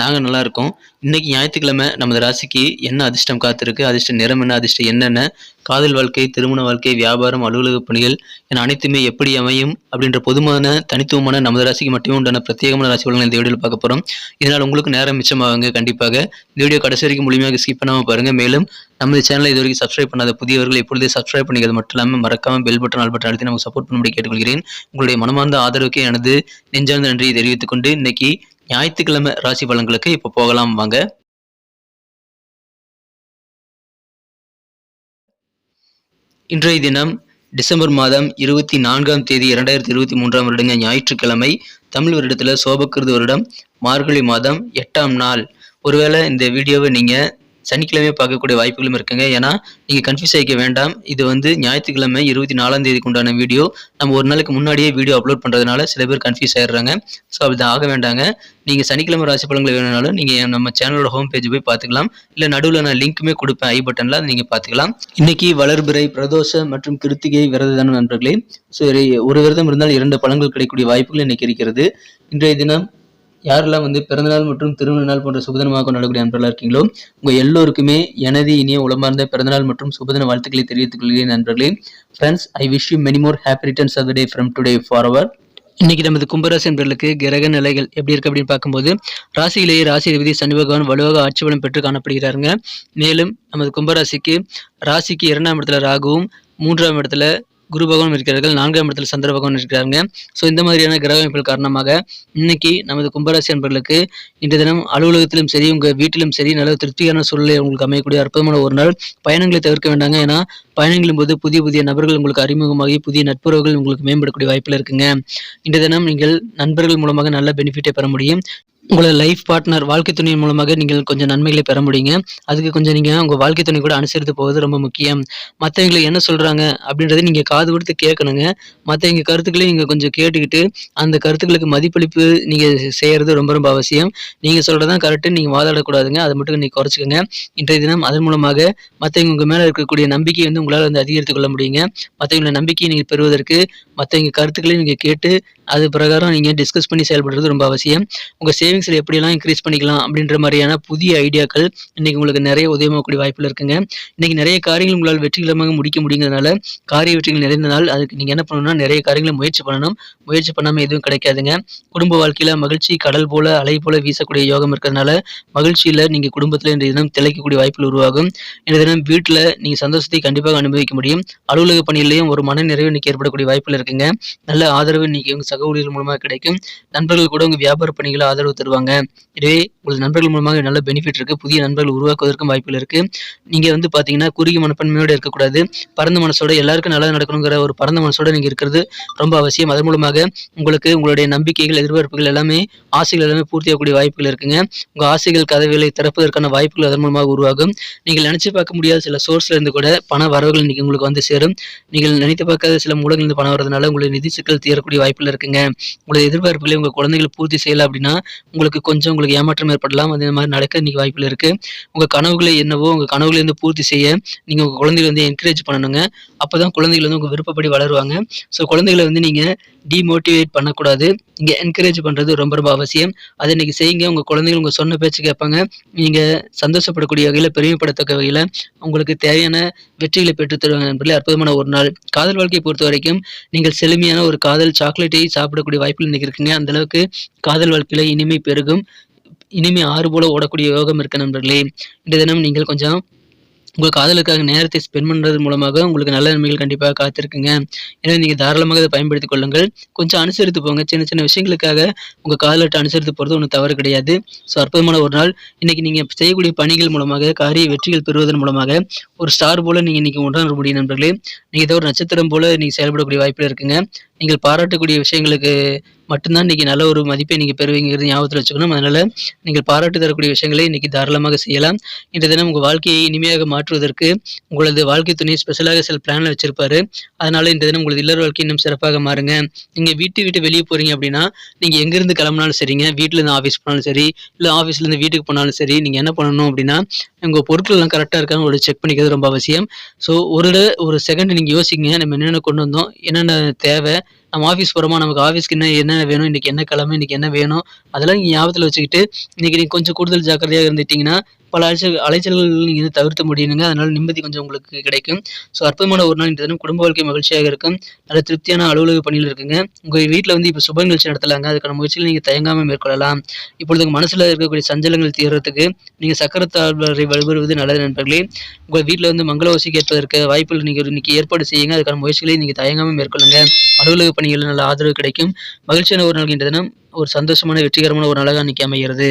நாங்கள் நல்லா இருக்கோம். இன்றைக்கி ஞாயிற்றுக்கிழமை நமது ராசிக்கு என்ன அதிர்ஷ்டம் காத்திருக்கு? அதிர்ஷ்ட நிறம் என்ன? அதிர்ஷ்டம் என்னென்ன காதல் வாழ்க்கை திருமண வாழ்க்கை வியாபாரம் அலுவலக பணிகள் என அனைத்துமே எப்படி அமையும்? அப்படின்ற பொதுவான தனித்துவமான நமது ராசிக்கு மட்டுமே உண்டான பிரத்யேகமான ராசி பலன்களை இந்த வீடியோவில் பார்க்க போகிறோம் இதனால் உங்களுக்கு நேரம் மிச்சமாகுங்க கண்டிப்பாக. இந்த வீடியோ கடைசி வரைக்கும் முழுமையாக ஸ்கிப் பண்ணாமல் பாருங்கள் மேலும் நமது சேனலை இது வரைக்கும் சப்ஸ்கிரைப் பண்ணாத புதியவர்கள் இப்பொழுதே சப்ஸ்கிரைப் பண்ணிக்கிறது மட்டும் இல்லாமல் மறக்காமல் பெல் பட்டன் ஆல் பட்டன் அழுத்தி நமக்கு சப்போர்ட் பண்ணும்படி கேட்டுக்கொள்கிறேன். உங்களுடைய மனமார்ந்த ஆதரவுக்கு எனது நெஞ்சார்ந்த நன்றியை தெரிவித்துக் கொண்டு இன்னைக்கு ஞாயிற்றுக்கிழமை ராசி பலன்களுக்கு இப்போ போகலாம் வாங்க. இன்றைய தினம் டிசம்பர் மாதம் இருபத்தி நான்காம் தேதி இரண்டாயிரத்தி இருபத்தி மூன்றாம் வருடங்க ஞாயிற்றுக்கிழமை. தமிழ் வருடத்தில் சோபக்கிருது வருடம். மார்கழி மாதம் எட்டாம் நாள். ஒருவேளை இந்த வீடியோவை நீங்கள் சனிக்கிழமை பார்க்கக்கூடிய வாய்ப்புகளும் இருக்குங்க. ஏன்னா நீங்கள் கன்ஃபியூஸ் ஆகிக்க வேண்டாம். இது வந்து ஞாயிற்றுக்கிழமை இருபத்தி நாலாம் தேதிக்கு உண்டான வீடியோ நம்ம ஒரு நாளைக்கு முன்னாடியே வீடியோ அப்லோட் பண்ணுறதுனால சில பேர் கன்ஃபியூஸ் ஆயிடுறாங்க. ஸோ அப்படி ஆக வேண்டாங்க. நீங்கள் சனிக்கிழமை ராசி பலன்கள் வேணும்னாலும் நீங்கள் நம்ம சேனலோட ஹோம் பேஜ் போய் பார்த்துக்கலாம். இல்லை நடுவில் நான் லிங்க்குமே கொடுப்பேன் ஐ பட்டனில் அதை நீங்கள் பார்த்துக்கலாம். இன்னைக்கு வளர்பிறை பிரதோஷ மற்றும் கிருத்திகை விரததான நண்பர்களே? சரி ஒரு விரதம் இருந்தால் இரண்டு பழங்கள் கிடைக்கக்கூடிய வாய்ப்புகள் இன்னைக்கு இருக்கிறது. இன்றைய தினம் யாரெல்லாம் வந்து பிறந்தநாள் மற்றும் திருமண நாள் போன்ற சுபதினமாக கொண்டாடக்கூடிய நண்பர்களாக இருக்கீங்களோ உங்கள் எல்லோருக்குமே எனது இனிய உளமார்ந்த பிறந்தநாள் மற்றும் சுபதின வாழ்த்துக்களை தெரிவித்துக் கொள்கிறேன் நண்பர்களே. Friends I wish you many more happy returns of the day from today forward இன்னைக்கு நமது கும்பராசி என்பர்களுக்கு கிரக நிலைகள் எப்படி இருக்கு அப்படின்னு பார்க்கும்போது ராசியிலேயே ராசி அதிபதி சனி பகவான் வலுவாக ஆட்சி பலம் பெற்று காணப்படுகிறாருங்க. மேலும் நமது கும்பராசிக்கு ராசிக்கு இரண்டாம் இடத்துல ராகுவும் மூன்றாம் இடத்துல குரு பகவான் இருக்கிறார்கள். நான்காம் இடத்துல சந்திர பகவான் இருக்கிறாங்க ஸோ இந்த மாதிரியான கிரக அமைப்புகள் காரணமாக இன்னைக்கு நமது கும்பராசி அன்பர்களுக்கு இன்றைய தினம் அலுவலகத்திலும் சரி உங்கள் வீட்டிலும் சரி நல்ல திருப்தியான சூழ்நிலை உங்களுக்கு அமையக்கூடிய அற்புதமான ஒரு நாள். பயணங்களை தவிர்க்க வேண்டாங்க. ஏன்னா பயணங்களின் போது புதிய புதிய நபர்கள் உங்களுக்கு அறிமுகமாகி புதிய நட்புறவுகள் உங்களுக்கு மேம்படக்கூடிய வாய்ப்பில் இருக்குங்க. இன்றைய தினம் நீங்கள் நண்பர்கள் மூலமாக நல்ல பெனிஃபிட்டை பெற முடியும். உங்களோட லைஃப் பார்ட்னர் வாழ்க்கை துணை மூலமாக நீங்கள் கொஞ்சம் நன்மைகளை பெற முடியுங்க. அதுக்கு கொஞ்சம் நீங்கள் உங்கள் வாழ்க்கை துணை கூட அனுசரித்து போவது ரொம்ப முக்கியம். மற்றவங்களை என்ன சொல்கிறாங்க அப்படின்றத நீங்கள் காது கொடுத்து கேட்கணுங்க. மற்றவங்க கருத்துக்களையும் நீங்கள் கொஞ்சம் கேட்டுக்கிட்டு அந்த கருத்துக்களுக்கு மதிப்பளிப்பு நீங்கள் செய்கிறது ரொம்ப ரொம்ப அவசியம். நீங்கள் சொல்கிறது கரெக்டு நீங்கள் வாதாடக்கூடாதுங்க. அதை மட்டும் நீங்கள் குறைச்சிக்கோங்க. இன்றைய தினம் அதன் மூலமாக மற்றவங்க உங்கள் மேலே இருக்கக்கூடிய நம்பிக்கையை வந்து உங்களால் வந்து அதிகரித்துக் கொள்ள முடியுங்க. மற்றவங்களோட நம்பிக்கையை நீங்கள் பெறுவதற்கு மற்றவங்க கருத்துக்களையும் நீங்கள் கேட்டு அது பிரகாரம் நீங்கள் டிஸ்கஸ் பண்ணி செயல்படுறது ரொம்ப அவசியம். உங்கள் சேவிங்ஸில் எப்படியெல்லாம் இன்க்ரீஸ் பண்ணிக்கலாம் அப்படின்ற மாதிரியான புதிய ஐடியாக்கள் இன்றைக்கி உங்களுக்கு நிறைய உதயமாகக்கூடிய வாய்ப்பில் இருக்குங்க. இன்றைக்கி நிறைய காரியங்கள் உங்களால் வெற்றிகரமாக முடிக்க முடியுங்கிறதுனால காரிய வெற்றிகள் நிறைந்த நாள் அதுக்கு நீங்கள் என்ன பண்ணணும்னா நிறைய காரியங்களை முயற்சி பண்ணணும். முயற்சி பண்ணாமல் எதுவும் கிடைக்காதுங்க. குடும்ப வாழ்க்கையில் மகிழ்ச்சி கடல் போல அலை போல வீசக்கூடிய யோகம் இருக்கிறதுனால மகிழ்ச்சியில் நீங்கள் குடும்பத்தில் இன்றைய தினம் திளைக்கக்கூடிய வாய்ப்புகள் உருவாகும். இன்றைய தினம் வீட்டில் நீங்கள் சந்தோஷத்தை கண்டிப்பாக அனுபவிக்க முடியும். அலுவலக பணியிலையும் ஒரு மன நிறைவு இன்னைக்கு ஏற்படக்கூடிய வாய்ப்புகள் இருக்குங்க. நல்ல ஆதரவு இன்னைக்கு உங்கள் ஊழியர்கள் மூலமாக கிடைக்கும். நண்பர்கள் கூட உங்கள் வியாபார பணிகளை ஆதரவு தருவாங்க. இதுவே உங்கள் நண்பர்கள் மூலமாக நல்ல பெனிஃபிட் இருக்குது புதிய நண்பர்கள் உருவாக்குவதற்கும் வாய்ப்புகள் இருக்குது நீங்கள் வந்து பார்த்தீங்கன்னா குறுகிய மனப்பன்மையோடு இருக்கக்கூடாது. பரந்த மனசோட எல்லாருக்கும் நல்லது நடக்கணுங்கிற ஒரு பரந்த மனசோட நீங்கள் இருக்கிறது ரொம்ப அவசியம். அதன் மூலமாக உங்களுக்கு உங்களுடைய நம்பிக்கைகள் எதிர்பார்ப்புகள் எல்லாமே ஆசைகள் எல்லாமே பூர்த்தியாகக்கூடிய வாய்ப்புகள் இருக்குங்க. உங்கள் ஆசைகள் கதவுகளை திறப்பதற்கான வாய்ப்புகள் அதன் மூலமாக உருவாகும். நீங்கள் நினச்சி பார்க்க முடியாத சில சோர்ஸ்ல இருந்து கூட பண வரவுகள் இன்னைக்கு உங்களுக்கு வந்து சேரும். நீங்கள் நினைத்து பார்க்காத சில மூலங்கள் பணம் வரதுனால உங்களுடைய நிதி சிக்கல் தீரக்கூடிய வாய்ப்புகள் இருக்குங்க. உங்களுடைய எதிர்பார்ப்புகளை உங்கள் குழந்தைகள் பூர்த்தி செய்யலை அப்படின்னா உங்களுக்கு கொஞ்சம் உங்களுக்கு ஏமாற்றம் ஏற்படலாம். அதே மாதிரி நடக்க இன்னைக்கு வாய்ப்புகள் இருக்குது உங்கள் கனவுகளை என்னவோ உங்கள் கனவுகளை வந்து பூர்த்தி செய்ய நீங்கள் உங்கள் குழந்தைகளை வந்து என்கரேஜ் பண்ணணுங்க. அப்போ தான் குழந்தைகள் வந்து உங்கள் விருப்பப்படி வளருவாங்க. ஸோ குழந்தைகளை வந்து நீங்கள் டிமோட்டிவேட் பண்ணக்கூடாது. இங்கே என்கரேஜ் பண்ணுறது ரொம்ப ரொம்ப அவசியம். அதை இன்னைக்கு செய்யுங்க. உங்கள் குழந்தைகள் உங்கள் சொன்ன பேச்சு கேட்பாங்க. நீங்கள் சந்தோஷப்படக்கூடிய வகையில் பெருமைப்படத்தக்க வகையில் உங்களுக்கு தேவையான வெற்றிகளை பெற்றுத்தருவாங்க என்பதில் அற்புதமான ஒரு நாள். காதல் வாழ்க்கையை பொறுத்த வரைக்கும் நீங்கள் செழுமையான ஒரு காதல் சாக்லேட்டை சாப்பிடக்கூடிய வாய்ப்புகள் இன்னைக்கு இருக்குங்க. அந்த அளவுக்கு காதல் வாழ்க்கையில் இனிமை பெருகும். இனிமே ஆறு போல ஓடக்கூடிய யோகம் இருக்கு நண்பர்களே. இந்த தினம் நீங்கள் கொஞ்சம் உங்கள் காதலுக்காக நேரத்தை ஸ்பெண்ட் பண்ணுறது மூலமாக உங்களுக்கு நல்ல நன்மைகள் கண்டிப்பாக காத்திருக்குங்க. எனவே நீங்கள் தாராளமாக அதை பயன்படுத்திக் கொள்ளுங்கள். கொஞ்சம் அனுசரித்து போங்க. சின்ன சின்ன விஷயங்களுக்காக உங்கள் காதலட்டை அனுசரித்து போகிறது ஒன்றும் தவறு கிடையாது. ஸோ அற்புதமான ஒரு நாள். இன்னைக்கு நீங்கள் செய்யக்கூடிய பணிகள் மூலமாக காரிய வெற்றிகள் பெறுவதன் மூலமாக ஒரு ஸ்டார் போல் நீங்கள் இன்றைக்கி உணர முடியும் நண்பர்களே. நீங்கள் ஏதோ ஒரு நட்சத்திரம் போல் நீங்கள் செயல்படக்கூடிய வாய்ப்பில் இருக்குங்க. நீங்கள் பாராட்டக்கூடிய விஷயங்களுக்கு மட்டும்தான் இன்றைக்கி நல்ல ஒரு மதிப்பை நீங்கள் பெறுவீங்கிறது ஞாபகத்தில் வச்சுக்கணும். அதனால் நீங்கள் பாராட்டு தரக்கூடிய விஷயங்களை இன்றைக்கி தாராளமாக செய்யலாம். இன்றைய தினம் உங்கள் வாழ்க்கையை இனிமையாக மாற்றுவதற்கு உங்களது வாழ்க்கை துணை ஸ்பெஷலாக சில பிளானில் வச்சுருப்பாரு. அதனால் இன்றைய தினம் உங்களது இல்லற வாழ்க்கை இன்னும் சிறப்பாக மாறுங்க. நீங்கள் வீட்டு விட்டு வெளியே போகிறீங்க அப்படின்னா நீங்கள் எங்கேருந்து கிளம்புனாலும் சரிங்க வீட்டிலேருந்து ஆஃபீஸ் போனாலும் சரி இல்லை ஆஃபீஸ்லேருந்து வீட்டுக்கு போனாலும் சரி நீங்கள் என்ன பண்ணணும் அப்படின்னா உங்கள் பொருட்கள்லாம் கரெக்டாக இருக்கான்னு ஒரு செக் பண்ணிக்கிறது ரொம்ப அவசியம். ஸோ ஒரு ஒரு செகண்ட் நீங்கள் யோசிங்க நம்ம என்னென்ன கொண்டு வந்தோம் என்னென்ன தேவை நம்ம ஆஃபீஸ் போகிறோமா நமக்கு ஆஃபீஸ்க்கு என்ன என்ன வேணும்? இன்றைக்கி என்ன கிழமை? இன்றைக்கி என்ன வேணும்? அதெல்லாம் நீங்கள் ஞாபகத்தில் வச்சுக்கிட்டு இன்றைக்கி நீங்கள் கொஞ்சம் கூடுதல் ஜாக்கிரதையாக இருந்துட்டீங்கன்னா பல அலைச்சல் அலைச்சல்கள் நீங்கள் தவிர்த்து முடியுங்க அதனால் நிம்மதி கொஞ்சம் உங்களுக்கு கிடைக்கும். ஸோ அற்புதமான ஒரு நாள் இந்த தினம். குடும்ப வாழ்க்கை மகிழ்ச்சியாக இருக்கும். நல்ல திருப்தியான அலுவலக பணியில் இருக்குங்க. உங்கள் வீட்டில் வந்து இப்போ சுப நிகழ்ச்சி நடத்தலாங்க. அதுக்கான முயற்சிகளை நீங்கள் தயங்காமல் மேற்கொள்ளலாம். இப்பொழுது மனசில் இருக்கக்கூடிய சஞ்சலங்கள் தீர்றதுக்கு நீங்கள் சக்கரத்தாழ்வரை வழிபடுவது நல்லது நண்பர்களே. உங்கள் வீட்டில் வந்து மங்கள ஓசி கேட்பதற்கு வாய்ப்புகள் நீங்கள் இன்னைக்கு ஏற்பாடு செய்யுங்க. அதுக்கான முயற்சிகளை நீங்கள் தயங்காமல் மேற்கொள்ளுங்க. அலுவலக பணிகளில் நல்ல ஆதரவு கிடைக்கும். மகிழ்ச்சியான ஒரு நாள் இன்றைய தினம். ஒரு சந்தோஷமான வெற்றிகரமான ஒரு நாளாக இன்னைக்கு அமைகிறது.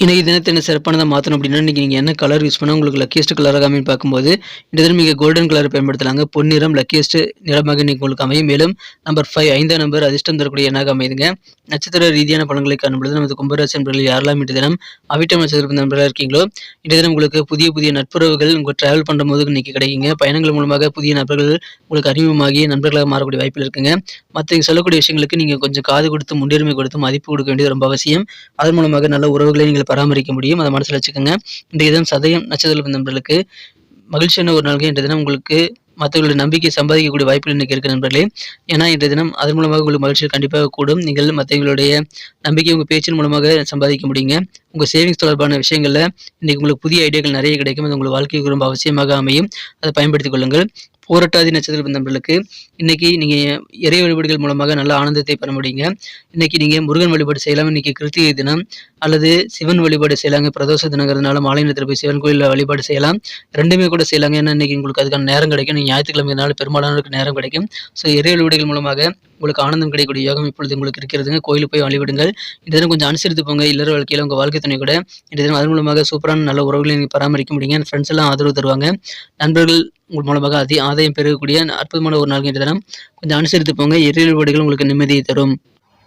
இன்றைக்கி தினத்தை என்ன சிறப்பானதாக மாற்றணும் அப்படின்னா இன்றைக்கி நீங்கள் என்ன கலர் யூஸ் பண்ணால் உங்களுக்கு லக்கியஸ்ட் கலராக அமையும் பார்க்கும்போது இந்த தினம் நீங்கள் கோல்டன் கலர் பயன்படுத்தலாங்க. பொன்னிறம் லக்கியஸ்ட் நிறமாக இன்னைக்கு உங்களுக்கு அமையும். மேலும் நம்பர் ஃபைவ் ஐந்தாம் நம்பர் அதிர்ஷ்டம் தரக்கூடிய எண்ணாக அமையுதுங்க. நட்சத்திர ரீதியான பலன்களை காணும்பொழுது நமது கும்பராசி நண்பர்கள் யாரெல்லாம் இன்று தினம் அவிட்டம் நட்சத்திர நண்பர்களாக இருக்கீங்களோ இன்றைய தினம் உங்களுக்கு புதிய புதிய நட்புறவுகள் உங்கள் ட்ராவல் பண்ணும்போது இன்னைக்கு கிடைக்குங்க. பயணங்கள் மூலமாக புதிய நபர்கள் உங்களுக்கு அறிமுகமாகி நண்பர்களாக மாறக்கூடிய வாய்ப்பில் இருக்குங்க. மற்ற சொல்லக்கூடிய விஷயங்களுக்கு நீங்கள் கொஞ்சம் காது கொடுத்து முன்னுரிமை கொடுத்து மதிப்பு கொடுக்க வேண்டியது ரொம்ப அவசியம். அதன் மூலமாக நல்ல உறவுகளை நீங்கள் பராமரிக்க முடியும். அதை மனசில் வச்சுக்கோங்க. இன்றைய தினம் சதயம் நட்சத்திர நண்பர்களுக்கு மகிழ்ச்சியான ஒரு நாள்கள் இன்றைய தினம் உங்களுக்கு மற்றவர்களுடைய நம்பிக்கை சம்பாதிக்கக்கூடிய வாய்ப்புகள் இன்றைக்கி இருக்கு நண்பர்களே. ஏன்னா இன்றைய தினம் அதன் மூலமாக உங்களுக்கு மகிழ்ச்சி கண்டிப்பாக கூடும். நீங்கள் மற்றவங்களுடைய நம்பிக்கை உங்கள் பேச்சின் மூலமாக சம்பாதிக்க முடியுங்க. உங்கள் சேவிங்ஸ் தொடர்பான விஷயங்களில் இன்றைக்கி உங்களுக்கு புதிய ஐடியாக்கள் நிறைய கிடைக்கும். அது உங்கள் வாழ்க்கைக்கு ரொம்ப அவசியமாக அமையும். அதை பயன்படுத்திக் கொள்ளுங்கள். போராட்டாதி நட்சத்திர நண்பர்களுக்கு இன்னைக்கு நீங்கள் இறை வழிபாடுகள் மூலமாக நல்ல ஆனந்தத்தை பெற முடியுங்க. இன்னைக்கு நீங்கள் முருகன் வழிபாடு செய்யலாம். இன்னைக்கு கிருத்திகை தினம் அல்லது சிவன் வழிபாடு செய்யலாங்க. பிரதோஷ தினங்கிறதுனால மாலை நேரத்தில் போய் சிவன் கோயிலில் வழிபாடு செய்யலாம். ரெண்டுமே கூட செய்யலாங்க. ஏன்னா இன்னைக்கு உங்களுக்கு அதுக்கான நேரம் கிடைக்கும். நீங்கள் ஞாயிற்றுக்கிழமைனால பெரும்பாலானவருக்கு நேரம் கிடைக்கும். ஸோ இறை வழிபாடுகள் மூலமாக உங்களுக்கு ஆனந்தம் கிடைக்கக்கூடிய யோகம் இப்பொழுது உங்களுக்கு இருக்கிறதுங்க. கோயிலுக்கு போய் வழிபடுங்கள். இந்த தினம் கொஞ்சம் அனுசரித்து போங்க. இல்லற வாழ்க்கையில் உங்கள் வாழ்க்கை துணை கூட. இந்த தினம் அதன் மூலமாக சூப்பரான நல்ல உறவுகளை நீங்கள் பராமரிக்க முடியுங்க. ஃப்ரெண்ட்ஸ் எல்லாம் ஆதரவு தருவாங்க. நண்பர்கள் உங்கள் மூலமாக அதிக ஆதாயம் பெறக்கூடிய அற்புதமான ஒரு நாள் தினம் கொஞ்சம் அனுசரித்து போங்க. இறை உங்களுக்கு நிம்மதியை தரும்.